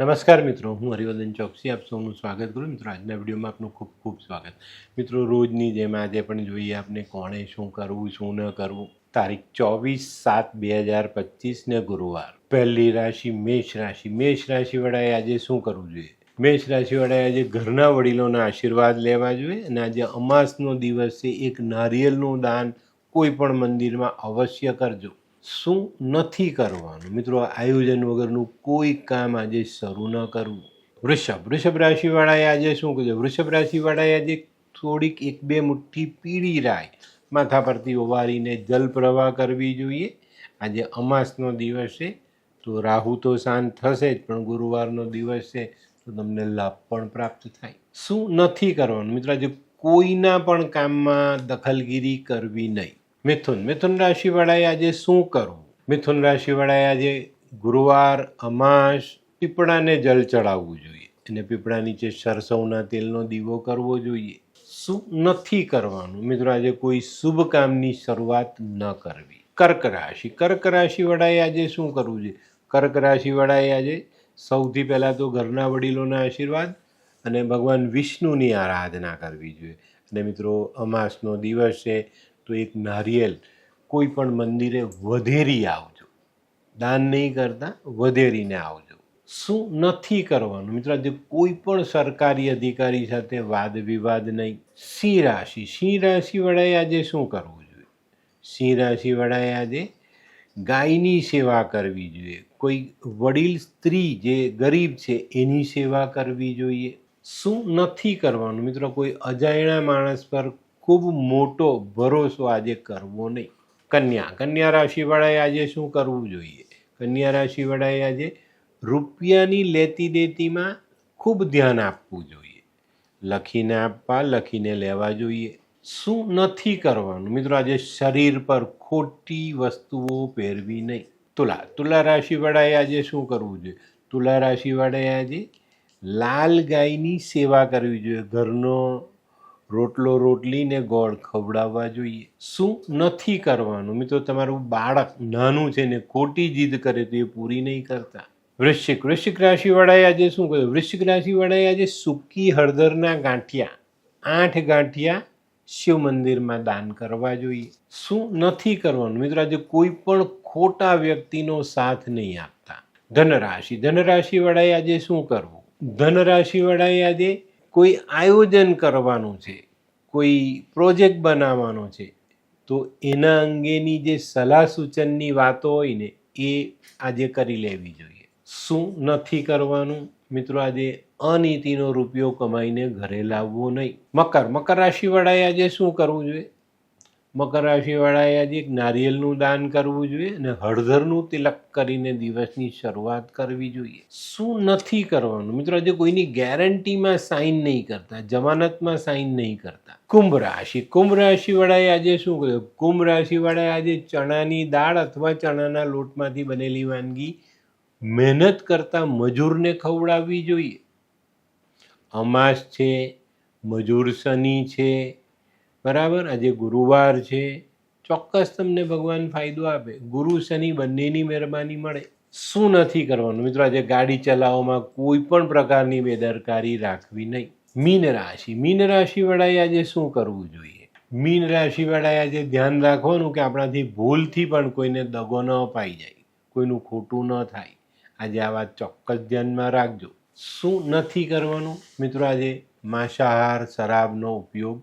નમસ્કાર મિત્રો, હું હરિવર્ધન ચોકસી, આપ સૌનું સ્વાગત કરું મિત્રો, આજના વિડીયોમાં આપનું ખૂબ ખૂબ સ્વાગત. મિત્રો, રોજની જેમ આજે પણ જોઈએ આપણે કોણે શું કરવું, શું ન કરવું. તારીખ ચોવીસ સાત બે હજાર પચીસને ગુરુવાર. પહેલી રાશિ મેષ રાશિ. મેષ રાશિવાળાએ આજે શું કરવું જોઈએ? મેષ રાશિવાળાએ આજે ઘરના વડીલોના આશીર્વાદ લેવા જોઈએ અને આજે અમાસનો દિવસ છે. એક નારિયેળનું દાન કોઈ પણ મંદિરમાં અવશ્ય કરજો. શું નથી કરવાનું? મિત્રો આયોજન વગરનું કોઈ કામ આજે શરૂ ન કરવું. વૃષભ વૃષભ રાશિવાળાએ આજે શું કહ્યું વૃષભ રાશિવાળાએ આજે થોડીક એક બે મુઠ્ઠી પીળી રાય માથા પરથી ઓવારીને જલ પ્રવાહ કરવી જોઈએ. આજે અમાસનો દિવસ છે, તો રાહુ તો શાંત થશે જ, પણ ગુરુવારનો દિવસ છે, તો તમને લાભ પણ પ્રાપ્ત થાય. શું નથી કરવાનું? મિત્રો, આજે કોઈના પણ કામમાં દખલગીરી કરવી નહીં. મિથુન. મિથુન રાશિવાળાએ આજે શું કરવું? મિથુન રાશિવાળાએ આજે ગુરુવાર, અમાસ, પીપળાને જલ ચડાવવું જોઈએ અને પીપળા નીચે સરસવના તેલનો દીવો કરવો જોઈએ. શું નથી કરવાનું. મિત્રો, આજે કોઈ શુભ કામની શરૂઆત ન કરવી. કર્ક રાશિ. કર્ક રાશિવાળાએ આજે શું કરવું જોઈએ? કર્ક રાશિવાળાએ આજે સૌથી પહેલાં તો ઘરના વડીલોના આશીર્વાદ અને ભગવાન વિષ્ણુની આરાધના કરવી જોઈએ. અને મિત્રો, અમાસનો દિવસ છે. તો એક નારિયેલ કોઈ પણ મંદિરે વધેરી આવજો. દાન નહીં કરતા, વધેરીને આવજો. શું નથી કરવાનું? મિત્રો જે કોઈ પણ સરકારી અધિકારી સાથે વાદ વિવાદ નહીં. સિંહ રાશિ સિંહ રાશિવાળાએ આજે શું કરવું જોઈએ? સિંહ રાશિવાળાએ આજે ગાયની સેવા કરવી જોઈએ. કોઈ વડીલ, સ્ત્રી જે ગરીબ છે, એની સેવા કરવી જોઈએ. શું નથી કરવાનું? મિત્રો, કોઈ અજાણ્યા માણસ પર ખૂબ મોટો ભરોસો આજે કરવો નહીં. કન્યા કન્યા રાશિવાળાએ આજે શું કરવું જોઈએ? કન્યા રાશિવાળાએ આજે રૂપિયાની લેતી દેતીમાં ખૂબ ધ્યાન આપવું જોઈએ. લખીને આપવા, લખીને લેવા જોઈએ. શું નથી કરવાનું? મિત્રો, આજે શરીર પર ખોટી વસ્તુઓ પહેરવી નહીં. તુલા તુલા રાશિવાળાએ આજે શું કરવું જોઈએ? તુલા રાશિવાળાએ આજે લાલ ગાયની સેવા કરવી જોઈએ. ઘરનો રોટલો રોટલીને ગોળ ખવડાવવા જોઈએ. શું નથી કરવાનું? મિત્રો, તમારું બાળક નાનું છે ને ખોટી જીદ કરે તો એ પૂરી નહીં કરતા. વૃશ્ચિક વૃશ્ચિક રાશિવાળાએ આજે શું કહ્યું? વૃશ્ચિક રાશિવાળાએ આજે સૂકી હળદરના ગાંઠિયા, આઠ ગાંઠિયા શિવ મંદિરમાં દાન કરવા જોઈએ. શું નથી કરવાનું? મિત્રો, આજે કોઈ પણ ખોટા વ્યક્તિનો સાથ નહીં આપતા. ધનરાશિ, ધનરાશિવાળાએ આજે શું કરવું? ધનરાશિવાળાએ આજે કોઈ આયોજન કરવાનું છે, કોઈ પ્રોજેક્ટ બનાવવાનો છે, તો એના અંગેની જે સલાહ સૂચનની વાતો હોય ને, એ આજે કરી લેવી જોઈએ. શું નથી કરવાનું? મિત્રો, આજે અનીતિનો રૂપિયો કમાઈને ઘરે લાવવો નહીં. મકર મકર રાશિવાળાએ આજે શું કરવું જોઈએ? મકર રાશિવાળાએ આજે એક નારિયેળનું દાન કરવું જોઈએ અને હળદરનું તિલક કરીને દિવસની શરૂઆત કરવી જોઈએ. શું નથી કરવાનું? મિત્રો, આજે કોઈની ગેરંટીમાં સાઇન નહીં કરતા, જમાનતમાં સાઇન નહીં કરતા. કુંભ રાશિ. કુંભ રાશિવાળાએ આજે શું કર્યું? કુંભ રાશિવાળાએ આજે ચણાની દાળ અથવા ચણાના લોટમાંથી બનેલી વાનગી મહેનત કરતા મજૂરને ખવડાવવી જોઈએ. અમાસ છે, મજૂર શનિ છે બરાબર? આજે ગુરુવાર છે. ચોક્કસ તમને ભગવાન ફાયદો આપે. ગુરુ શનિ બંનેની મહેરબાની મળે. શું નથી કરવાનું? મિત્રો, આજે ગાડી ચલાવવામાં કોઈ પણ પ્રકારની બેદરકારી રાખવી નહીં. મીન રાશિ. મીન રાશિવાળાએ આજે શું કરવું જોઈએ? મીન રાશિવાળાએ આજે ધ્યાન રાખવાનું કે આપણાથી ભૂલથી પણ કોઈને દગો ન અપાઈ જાય, કોઈનું ખોટું ન થાય. આજે આ વાત ચોક્કસ ધ્યાનમાં રાખજો. શું નથી કરવાનું? મિત્રો, આજે માંસાહાર, શરાબનો ઉપયોગ